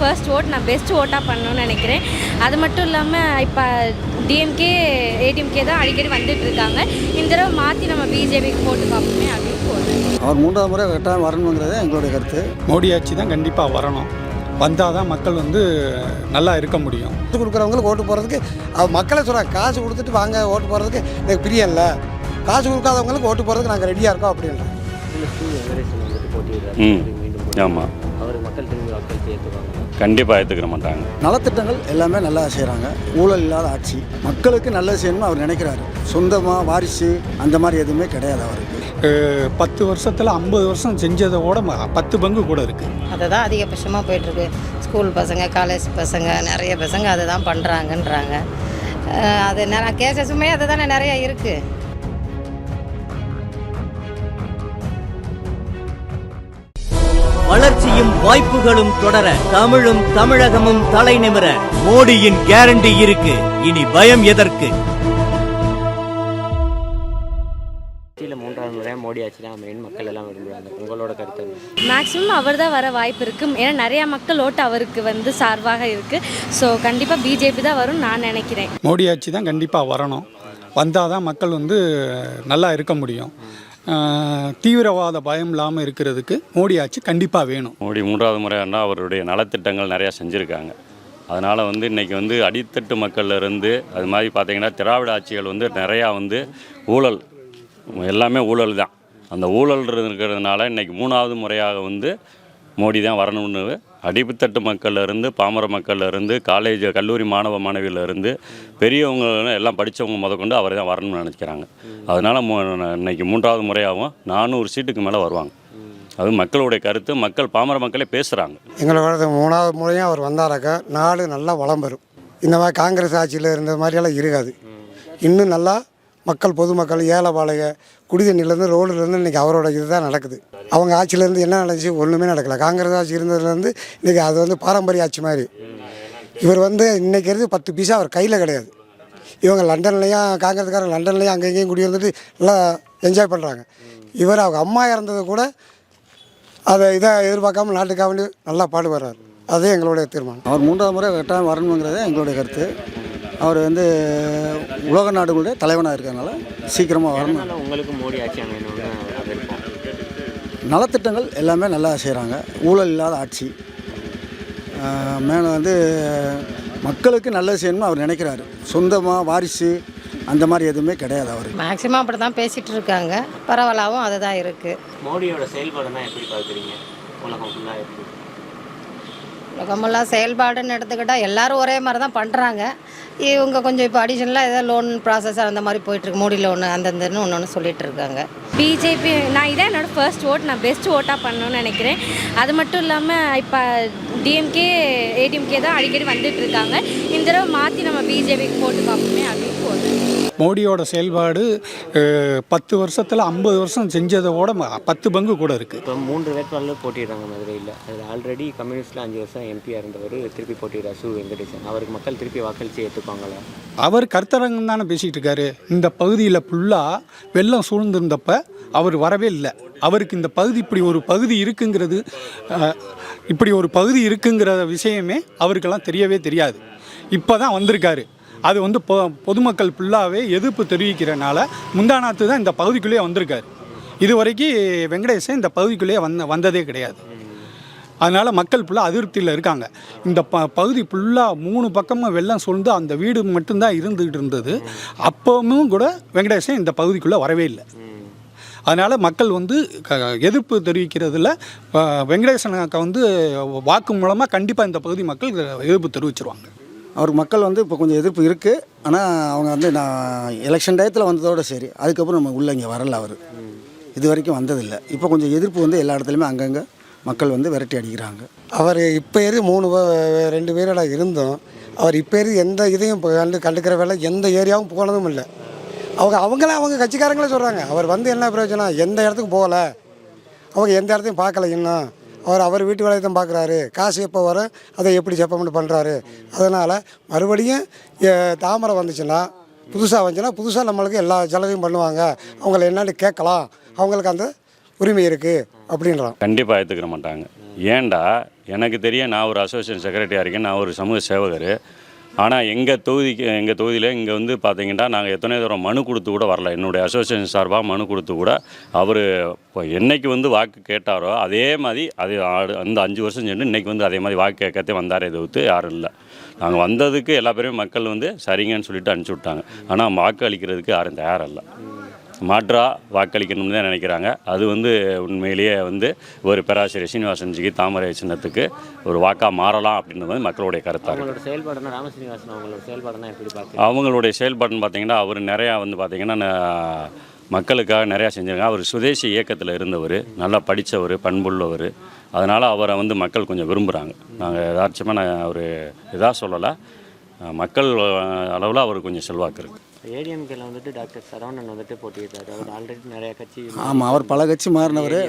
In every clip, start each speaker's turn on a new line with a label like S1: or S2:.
S1: First vote நான் best ஓட்டாக பண்ணணும்னு நினைக்கிறேன். அது மட்டும் இல்லாமல் இப்போ டிஎம்கே ஏடிஎம்கே தான் அடிக்கடி வந்துட்டு இருக்காங்க. இந்த தடவை மாற்றி நம்ம பிஜேபிக்கு போட்டு பார்ப்போமே அப்படின்னு போகிறேன்
S2: அவர் மூன்றாவது முறை கட்டாயம் வரணுங்கிறது எங்களுடைய கருத்து.
S3: மோடி ஆட்சி தான் கண்டிப்பாக வரணும். வந்தால் தான் மக்கள் வந்து நல்லா இருக்க முடியும்.
S2: காசு கொடுக்குறவங்களுக்கு ஓட்டு போகிறதுக்கு அவர் மக்களை சொல்கிறாங்க காசு கொடுத்துட்டு வாங்க ஓட்டு போகிறதுக்கு எனக்கு பிரியம் இல்லை. காசு கொடுக்காதவங்களுக்கு ஓட்டு போகிறதுக்கு நாங்கள் ரெடியாக இருக்கோம்
S4: மீண்டும்
S5: ஆமாம்
S4: அவருக்கு மக்கள் திரும்பி வாக்கள் ஏற்றுவாங்க
S5: கண்டிப்பாக ஏற்றுக்கிற மாட்டாங்க
S2: நலத்திட்டங்கள் எல்லாமே நல்லா செய்கிறாங்க ஊழல் இல்லாத ஆட்சி. மக்களுக்கு நல்லது செய்யணும்னு அவர் நினைக்கிறாரு. சொந்தமாக வாரிசு அந்த மாதிரி எதுவுமே கிடையாது அவருக்கு.
S3: பத்து வருஷத்தில் ஐம்பது வருஷம் செஞ்சதோட ம- பத்து பங்கு கூட இருக்குது
S6: அதை தான் அதிகபட்சமாக போயிட்டுருக்கு. ஸ்கூல் பசங்க காலேஜ் பசங்க நிறைய பசங்க அதை தான் பண்ணுறாங்கன்றாங்க அது நிறைய கேசஸுமே அது தானே நிறைய இருக்குது
S7: வளர்ச்சியும் வாய்ப்புகளும் தொடர தமிழும் தமிழகமும் தலைநிமிர மோடியின் கேரண்டி இருக்கு. இனி பயம் எதற்கு?
S4: மூன்றாவது முறையாக மோடி ஆட்சி தான் அமையும் மக்கள் எல்லாம் விரும்புகிறாங்க உங்களோட கருத்து?
S1: மேக்ஸிமம் அவர் தான் வர வாய்ப்பு இருக்குது ஏன்னா நிறையா மக்கள் ஓட்டு அவருக்கு வந்து சார்பாக இருக்குது ஸோ கண்டிப்பாக பிஜேபி தான் வரும்னு நான் நினைக்கிறேன்.
S3: மோடி ஆட்சி தான் கண்டிப்பாக வரணும். வந்தால் தான் மக்கள் வந்து நல்லா இருக்க முடியும். தீவிரவாத பயம் இல்லாமல் இருக்கிறதுக்கு மோடி ஆட்சி கண்டிப்பாக வேணும்.
S5: மோடி மூன்றாவது முறையானா அவருடைய நலத்திட்டங்கள் நிறையா செஞ்சுருக்காங்க. அதனால் வந்து இன்றைக்கி வந்து அடித்தட்டு மக்கள்லேருந்து அது மாதிரி பார்த்திங்கன்னா திராவிட ஆட்சிகள் வந்து நிறையா வந்து ஊழல் எல்லாமே ஊழல் தான். அந்த ஊழல் இருக்கிறதுனால இன்றைக்கி மூணாவது முறையாக வந்து மோடி தான் வரணும்னு அடித்தட்டு மக்கள்ல இருந்து பாமர மக்கள்ல இருந்து காலேஜ் கல்லூரி மாணவ மாணவியில இருந்து பெரியவங்க எல்லாம் படித்தவங்க முதற்கொண்டு அவர் தான் வரணும்னு நினைக்கிறாங்க. அதனால் இன்னைக்கு மூன்றாவது முறையாகவும் நானூறு சீட்டுக்கு மேலே வருவாங்க. அது மக்களுடைய கருத்து. மக்கள் பாமர மக்களே பேசுகிறாங்க
S2: எங்களோட மூணாவது முறையும் அவர் வந்தாராக்கா நாடு நல்லா வளம் பெறும். இந்த மாதிரி காங்கிரஸ் ஆட்சியில் இருந்த மாதிரியெல்லாம் இருக்காது. இன்னும் நல்லா மக்கள் பொதுமக்கள் ஏழை பாளைய குடிதண்ணிலேருந்து ரோடுலேருந்து இன்றைக்கி அவரோட இதுதான் நடக்குது. அவங்க ஆட்சியிலேருந்து என்ன நடந்துச்சு? ஒன்றுமே நடக்கல. காங்கிரஸ் ஆட்சி இருந்ததுலேருந்து இன்றைக்கி அது வந்து பாரம்பரிய ஆட்சி மாதிரி. இவர் வந்து இன்றைக்கி இருந்து பத்து பைசா அவர் கையில் கிடையாது. இவங்க லண்டன்லேயும் காங்கிரஸ்காரங்க லண்டன்லேயும் அங்கே இங்கேயும் குடி வந்துட்டு நல்லா என்ஜாய் பண்ணுறாங்க இவர் அவங்க அம்மா இறந்தது கூட அதை இதை எதிர்பார்க்காம நாட்டுக்காக வேண்டி நல்லா பாடுபடுறார். அதே எங்களுடைய தீர்மானம். அவர் மூன்றாவது முறை கட்டாயம் வரணுங்கிறதே எங்களுடைய கருத்து. அவர் வந்து உலக நாடுகளுடைய தலைவனாக இருக்கிறதுனால சீக்கிரமாக வரணும்.
S4: உங்களுக்கு மோடி ஆட்சி
S2: நலத்திட்டங்கள் எல்லாமே நல்லா செய்கிறாங்க. ஊழல் இல்லாத ஆட்சி. மேலே வந்து மக்களுக்கு நல்லது செய்யணும்னு அவர் நினைக்கிறாரு. சொந்தமாக வாரிசு அந்த மாதிரி எதுவுமே கிடையாது அவருக்கு.
S6: மேக்ஸிமம் அப்படி தான் பேசிகிட்டு இருக்காங்க. பரவாயில்லாவும் அதுதான் இருக்குது
S4: மோடியோட செயல்பாடுனா எப்படி பார்க்குறீங்க? உலகம் ஃபுல்லாக எப்படி?
S6: உலகமெல்லாம் செயல்பாடுன்னு எடுத்துக்கிட்டால் எல்லாரும் ஒரே மாதிரி தான் பண்ணுறாங்க இவங்க கொஞ்சம் இப்போ அடிஷனலாக ஏதோ லோன் ப்ராசஸ் அந்த மாதிரி போயிட்டுருக்கு மோடி லோனு அந்தந்தன்னு ஒன்று ஒன்று சொல்லிட்டு இருக்காங்க.
S1: பிஜேபி நான் இதான் என்னோடய ஃபர்ஸ்ட் ஓட் நான் பெஸ்ட் ஓட்டாக பண்ணணும்னு நினைக்கிறேன். அது மட்டும் இல்லாமல் இப்போ டிஎம்கே ஏடிஎம்கே தான் அடிக்கடி வந்துட்டு இருக்காங்க. இந்த தடவை மாற்றி நம்ம பிஜேபிக்கு போட்டு பார்ப்போமே அப்படின்னு
S3: மோடியோட செயல்பாடு பத்து வருஷத்தில் ஐம்பது வருஷம் செஞ்சதோட பத்து பங்கு கூட இருக்குது
S4: இப்போ மூன்று வேட்பாளர் போட்டிடுறாங்க மதுரையில். அதில் ஆல்ரெடி கம்யூனிஸ்ட்டில் அஞ்சு வருஷம் எம்பியாக இருந்தவர் திருப்பி போட்டிடுறார் சு. வெங்கடேசன். அவருக்கு மக்கள் திருப்பி வாக்களித்து ஏற்றுப்பாங்களா
S3: அவர் கருத்தரங்கம் தானே பேசிகிட்டு இருக்காரு. இந்த பகுதியில் ஃபுல்லாக வெள்ளம் சூழ்ந்திருந்தப்ப அவர் வரவே இல்லை. அவருக்கு இந்த பகுதி இப்படி ஒரு பகுதி இருக்குங்கிறது இப்படி ஒரு பகுதி இருக்குங்கிற விஷயமே அவருக்கெல்லாம் தெரியவே தெரியாது. இப்போ தான் வந்திருக்காரு. அது வந்து பொ பொதுமக்கள் ஃபுல்லாகவே எதிர்ப்பு தெரிவிக்கிறனால முந்தானாத்து தான் இந்த பகுதிக்குள்ளேயே வந்திருக்காரு. இது வரைக்கும் வெங்கடேசன் இந்த பகுதிக்குள்ளேயே வந்த வந்ததே கிடையாது. அதனால் மக்கள் ஃபுல்லாக அதிருப்தியில் இருக்காங்க. இந்த ப பகுதி ஃபுல்லாக மூணு பக்கமும் வெள்ளம் சூழ்ந்து அந்த வீடு மட்டும்தான் இருந்துகிட்டு இருந்தது. அப்பவும் கூட வெங்கடேசன் இந்த பகுதிக்குள்ளே வரவே இல்லை. அதனால் மக்கள் வந்து க- எதிர்ப்பு தெரிவிக்கிறதுல வெங்கடேசன் அக்கா வந்து வாக்கு மூலமாக கண்டிப்பாக இந்த பகுதி மக்கள் எதிர்ப்பு தெரிவிச்சிருவாங்க.
S2: அவருக்கு மக்கள் வந்து இப்போ கொஞ்சம் எதிர்ப்பு இருக்குது ஆனால் அவங்க வந்து நான் எலெக்ஷன் டயத்தில் வந்ததோட சரி. அதுக்கப்புறம் நம்ம உள்ளே இங்கே வரல அவர். இது வரைக்கும் வந்ததில்லை. இப்போ கொஞ்சம் எதிர்ப்பு வந்து எல்லா இடத்துலையுமே அங்கங்கே மக்கள் வந்து விரட்டி அடிக்கிறாங்க. அவர் இப்போ இரு மூணு ரெண்டு பேரோட இருந்தோம். அவர் இப்போ இரு எந்த இதையும் இப்போ கண்டு கண்டுக்கிற வேலை எந்த ஏரியாவும் போனதும் இல்லை. அவங்க அவங்கள அவங்க கட்சிக்காரங்களே சொல்கிறாங்க அவர் வந்து என்ன பிரயோஜனம்? எந்த இடத்துக்கு போகல? அவங்க எந்த இடத்தையும் பார்க்கல இன்னும். அவர் அவர் வீட்டு வேலையை தான் பார்க்குறாரு. காசு எப்போ வரும் அதை எப்படி செப்பமெண்ட் பண்ணுறாரு அதனால் மறுபடியும் தாமரை வந்துச்சுன்னா புதுசாக வந்துச்சுன்னா புதுசாக நம்மளுக்கு எல்லா செலவையும் பண்ணுவாங்க. அவங்கள என்னென்னு கேட்கலாம். அவங்களுக்கு அந்த உரிமை இருக்குது அப்படின்றான்.
S5: கண்டிப்பாக ஏற்றுக்கிற மாட்டாங்க. ஏன்டா எனக்கு தெரிய நான் ஒரு அசோசியேஷன் செக்ரட்டரியாக இருக்கேன் நான் ஒரு சமூக சேவகர். ஆனால் எங்கள் தொகுதிக்கு எங்கள் தொகுதியில் இங்கே வந்து பார்த்தீங்கன்னா நாங்கள் எத்தனை தூரம் மனு கொடுத்து கூட வரல. என்னுடைய அசோசியேஷன் சார்பாக மனு கொடுத்து கூட அவர் இப்போ என்னைக்கு வந்து வாக்கு கேட்டாரோ அதே மாதிரி அது ஆடு- அந்த அஞ்சு வருஷம் சென்று இன்றைக்கி வந்து அதே மாதிரி வாக்கு கேட்கத்தே வந்தாரே தவிர்த்து யாரும் இல்லை. நாங்கள் வந்ததுக்கு எல்லா பேருமே மக்கள் வந்து சரிங்கன்னு சொல்லிட்டு அனுப்பிச்சி விட்டாங்க. ஆனால் வாக்கு அளிக்கிறதுக்கு யாரும் தயாரில்லை. மாற்றா வாக்களிக்கணும்னு தான் நினைக்கிறாங்க. அது வந்து உண்மையிலேயே வந்து ஒரு பேராசிரியர் சீனிவாசன்ஜிக்கு தாமரை சின்னத்துக்கு ஒரு வாக்காக மாறலாம் அப்படின்றது வந்து மக்களுடைய கருத்தாக
S4: அவங்களோட செயல்பாடுனா ராமசீனிவாசன் அவங்களோட செயல்பாடுனா எப்படி பார்க்குறீங்க
S5: அவங்களுடைய செயல்பாடுன்னு பார்த்தீங்கன்னா அவர் நிறையா வந்து பார்த்தீங்கன்னா மக்களுக்காக நிறையா செஞ்சிருக்காங்க. அவர் சுதேசி இயக்கத்தில் இருந்தவர் நல்லா படித்தவர் பண்புள்ளவர். அதனால் அவரை வந்து மக்கள் கொஞ்சம் விரும்புகிறாங்க நாங்கள் யதார்த்தமாக நான் ஒரு இதாக சொல்லலை. மக்கள் அளவில் அவர் கொஞ்சம் செல்வாக்கு இருக்குது
S4: ஏடிஎம்கேல வந்துட்டு டாக்டர் சரவணன் வந்துட்டு போட்டியிட்டாரு. அவர் ஆல்ரெடி நிறைய கட்சி
S8: ஆமாம் அவர் பல கட்சி மாறினவர்.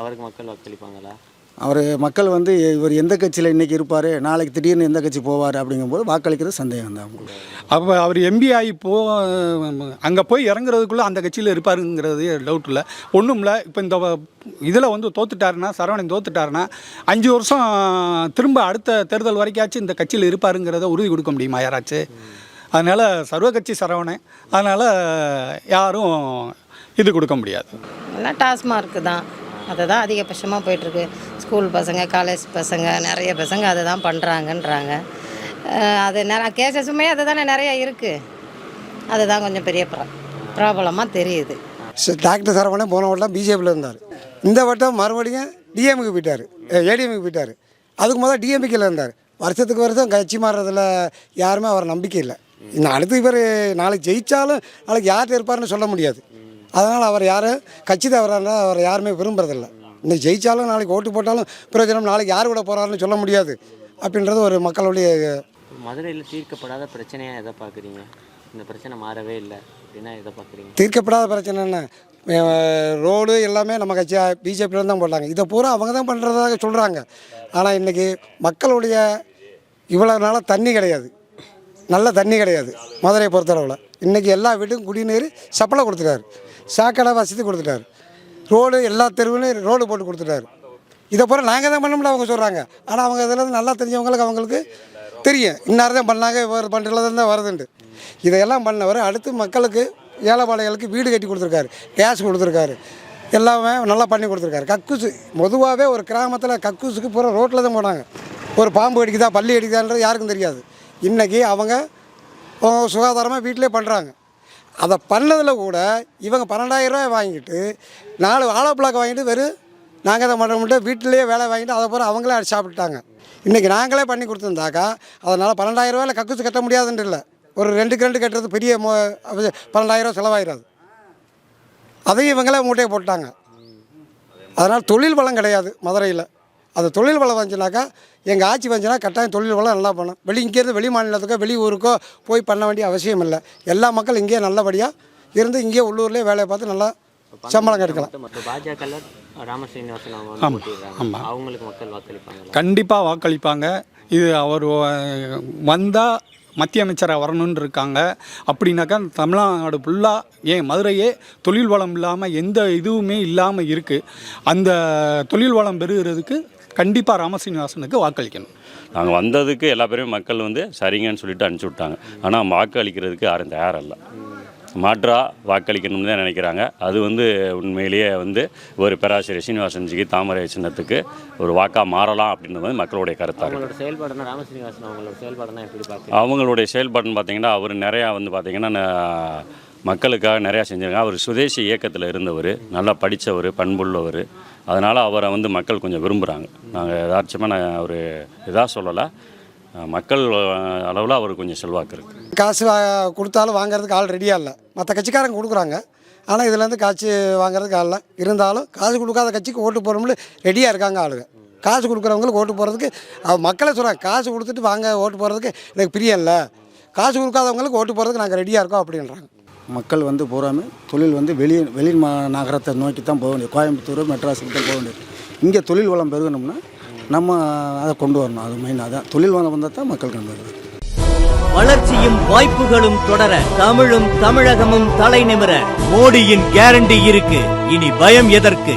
S4: அவருக்கு மக்கள் வாக்களிப்பாங்களா
S8: அவர் மக்கள் வந்து இவர் எந்த கட்சியில் இன்றைக்கி இருப்பார் நாளைக்கு திடீர்னு எந்த கட்சி போவார் அப்படிங்கும்போது வாக்களிக்கிறது சந்தேகம் தான் அவங்களுக்கு
S3: அப்போ அவர் எம்பி ஆகி போ அங்கே போய் இறங்குறதுக்குள்ளே அந்த கட்சியில் இருப்பாருங்கிறது டவுட் இல்லை. ஒன்றும் இல்லை. இப்போ இந்த இதில் வந்து தோத்துட்டாருன்னா சரவணன் தோத்துட்டாருன்னா அஞ்சு வருஷம் திரும்ப அடுத்த தேர்தல் வரைக்காச்சும் இந்த கட்சியில் இருப்பாருங்கிறத உறுதி கொடுக்க முடியுமா யாராச்சும்? அதனால் சர்வ கட்சி சரவணன். அதனால் யாரும் இது கொடுக்க முடியாது.
S6: எல்லாம் டாஸ்மார்க்கு தான். அதை தான் அதிகபட்சமாக போயிட்டுருக்கு. ஸ்கூல் பசங்க காலேஜ் பசங்க நிறைய பசங்க அதை தான் பண்ணுறாங்கன்றாங்க அது நிறைய கேசஸுமே அது தானே நிறைய இருக்குது அதுதான் கொஞ்சம் பெரிய ப்ரா ப்ராப்ளமாக தெரியுது.
S2: டாக்டர் சரவணன் போன வட்டம் பிஜேபியில் இருந்தார். இந்த வட்டம் மறுபடியும் டிஎம்க்கு போயிட்டார். ஏடிஎம்க்கு போயிட்டார். அதுக்கு முதல்ல டிஎம்கேல இருந்தார். வருஷத்துக்கு வருஷம் கட்சி மாறுறதுல யாருமே அவர் நம்பிக்கை இல்லை. இன்னும் அடுத்து இவர் நாளைக்கு ஜெயித்தாலும் நாளைக்கு யார்கிட்ட இருப்பாருன்னு சொல்ல முடியாது. அதனால் அவர் யாரும் கட்சி தவறான அவர் யாருமே விரும்புறதில்ல. இன்னைக்கு ஜெயித்தாலும் நாளைக்கு ஓட்டு போட்டாலும் பிரயோஜனம் நாளைக்கு யார் கூட போகிறாருன்னு சொல்ல முடியாது. அப்படின்றது ஒரு மக்களுடைய
S4: மதுரையில் தீர்க்கப்படாத பிரச்சனையா எதை பார்க்குறீங்க? இந்த பிரச்சனை மாறவே இல்லை. அப்படின்னா எதை பார்க்குறீங்க?
S2: தீர்க்கப்படாத பிரச்சனை என்ன? ரோடு எல்லாமே நம்ம கட்சி பிஜேபியில் தான் போட்டாங்க. இதை பூரா அவங்க தான் பண்ணுறதாக சொல்கிறாங்க ஆனால் இன்றைக்கி மக்களுடைய இவ்வளோ நாளாக தண்ணி கிடையாது. நல்ல தண்ணி கிடையாது மதுரையை பொறுத்தளவில். இன்றைக்கி எல்லா வீட்டுக்கும் குடிநீர் சப்ளை கொடுத்துட்டாரு. சாக்கடை வசதி கொடுத்துட்டாரு. ரோடு எல்லா தெருவுலையும் ரோடு போட்டு கொடுத்துட்டாரு. இதை போகிற நாங்கள் தான் பண்ணோம்னு அவங்க சொல்கிறாங்க ஆனால் அவங்க இதில் நல்லா தெரிஞ்சவங்களுக்கு அவங்களுக்கு தெரியும். இன்னார் தான் பண்ணாங்க இவர் பண்ணுறதுல தான் வருதுண்டு இதையெல்லாம் பண்ணவர் அடுத்து மக்களுக்கு ஏழைப்பாளைகளுக்கு வீடு கட்டி கொடுத்துருக்காரு கேஸ் கொடுத்துருக்காரு. எல்லாமே நல்லா பண்ணி கொடுத்துருக்காரு. கக்கூசு பொதுவாகவே ஒரு கிராமத்தில் கக்கூசுக்கு பூரா ரோட்டில் தான் போனாங்க. ஒரு பாம்பு அடிக்குதா பள்ளி அடிக்குதான்றது யாருக்கும் தெரியாது. இன்றைக்கி அவங்க சுகாதாரமாக வீட்டிலே பண்ணுறாங்க அதை பண்ணதில் கூட இவங்க பன்னெண்டாயிரரூவா வாங்கிட்டு நாலு ஆலோ பிளாக் வாங்கிட்டு வெறும் நாங்கள் அதை மட்டும் மட்டும் வீட்டிலேயே வேலை வாங்கிட்டு அதை பூரா அவங்களே அடிச்சு சாப்பிட்டாங்க இன்றைக்கி நாங்களே பண்ணி கொடுத்துருந்தாக்கா அதனால் பன்னெண்டாயிரரூவாயில் கக்கூசு கட்ட முடியாதுன்ற இல்லை. ஒரு ரெண்டுக்கு ரெண்டு கட்டுறது பெரிய மோ பன்னெண்டாயிரம் செலவாயிடாது அதையும் இவங்களே மூட்டையை போட்டாங்க. அதனால் தொழில் வளம் கிடையாது மதுரையில். அது தொழில் வளம் வந்துச்சுனாக்கா எங்கள் ஆட்சி வந்துச்சுன்னா கட்டாயம் தொழில் வளம் நல்லா பண்ணும். வெளி இங்கேருந்து வெளி மாநிலத்துக்கோ வெளி ஊருக்கோ போய் பண்ண வேண்டிய அவசியம் இல்லை. எல்லா மக்கள் இங்கேயே நல்லபடியாக இருந்து இங்கேயே உள்ளூர்லேயே வேலையை பார்த்து நல்லா சம்பளம் கிடைக்கலாம்.
S4: பாஜக போட்டிடுறாங்க அவங்களுக்கு மக்கள் வாக்களிப்பாங்களா?
S3: கண்டிப்பாக வாக்களிப்பாங்க. இது அவர் வந்தால் மத்திய அமைச்சராக வரணும்னு இருக்காங்க. அப்படின்னாக்கா தமிழ்நாடு ஃபுல்லாக ஏன் மதுரையே தொழில் வளம் இல்லாமல் எந்த இதுவுமே இல்லாமல் இருக்குது அந்த தொழில் வளம் பெறுகிறதுக்கு கண்டிப்பாக ராமசீனிவாசனுக்கு வாக்களிக்கணும்.
S5: நாங்கள் வந்ததுக்கு எல்லா பேரும் மக்கள் வந்து சரிங்கன்னு சொல்லிட்டு அனுப்பிச்சி விட்டாங்க. ஆனால் வாக்கு அளிக்கிறதுக்கு யாரும் தயாரில்லை. மாற்றா வாக்களிக்கணும்னு தான் நினைக்கிறாங்க. அது வந்து உண்மையிலேயே வந்து ஒரு பேராசிரியர் சீனிவாசன்ஜிக்கு தாமரை சின்னத்துக்கு ஒரு வாக்காக மாறலாம் அப்படின்றது வந்து மக்களுடைய கருத்தாக அவங்களுடைய செயல்பாடுன்னு பார்த்தீங்கன்னா அவர் நிறையா வந்து பார்த்தீங்கன்னா ந- மக்களுக்காக நிறையா செஞ்சிருக்காங்க. அவர் சுதேசி இயக்கத்தில் இருந்தவர் நல்லா படித்தவர் பண்புள்ளவர். அதனால் அவரை வந்து மக்கள் கொஞ்சம் விரும்புகிறாங்க நாங்கள் யதார்த்தமாக நான் ஒரு இதாக சொல்லலை. மக்கள் அளவில் அவர் கொஞ்சம் செல்வாக்கு இருக்குது
S2: காசு கொடுத்தாலும் வாங்குறதுக்கு ஆள் ரெடியாக இல்லை. மற்ற கட்சிக்காரங்க கொடுக்குறாங்க. ஆனால் இதுலேருந்து காசு வாங்குறதுக்கு ஆள் இல்லை. இருந்தாலும் காசு கொடுக்காத கட்சிக்கு ஓட்டு போகிறோம்னு ரெடியாக இருக்காங்க ஆளுங்க. காசு கொடுக்குறவங்களுக்கு ஓட்டு போகிறதுக்கு அவ மக்களை சொல்கிறாங்க காசு கொடுத்துட்டு வாங்க ஓட்டு போகிறதுக்கு எனக்கு பிரியம் இல்லை. காசு கொடுக்காதவங்களுக்கு ஓட்டு போகிறதுக்கு நாங்கள் ரெடியாக இருக்கோம் அப்படின்றாங்க.
S8: மக்கள் வந்து பூராமே தொழில் வந்து வெளி வெளி மா நகரத்தை நோக்கி தான் போக வேண்டியது. கோயம்புத்தூர் மெட்ராஸுக்கு தான் போக வேண்டியது. இங்கே தொழில் வளம் பெருகணும்னா நம்ம அதை கொண்டு வரணும். அது மெயின் அதான். தொழில் வளம் வந்தால் தான் மக்கள் கொண்டு வருது.
S7: வளர்ச்சியும் வாய்ப்புகளும் தொடர தமிழும் தமிழகமும் தலை நிமிர. மோடியின் கேரண்டி இருக்கு. இனி பயம் எதற்கு?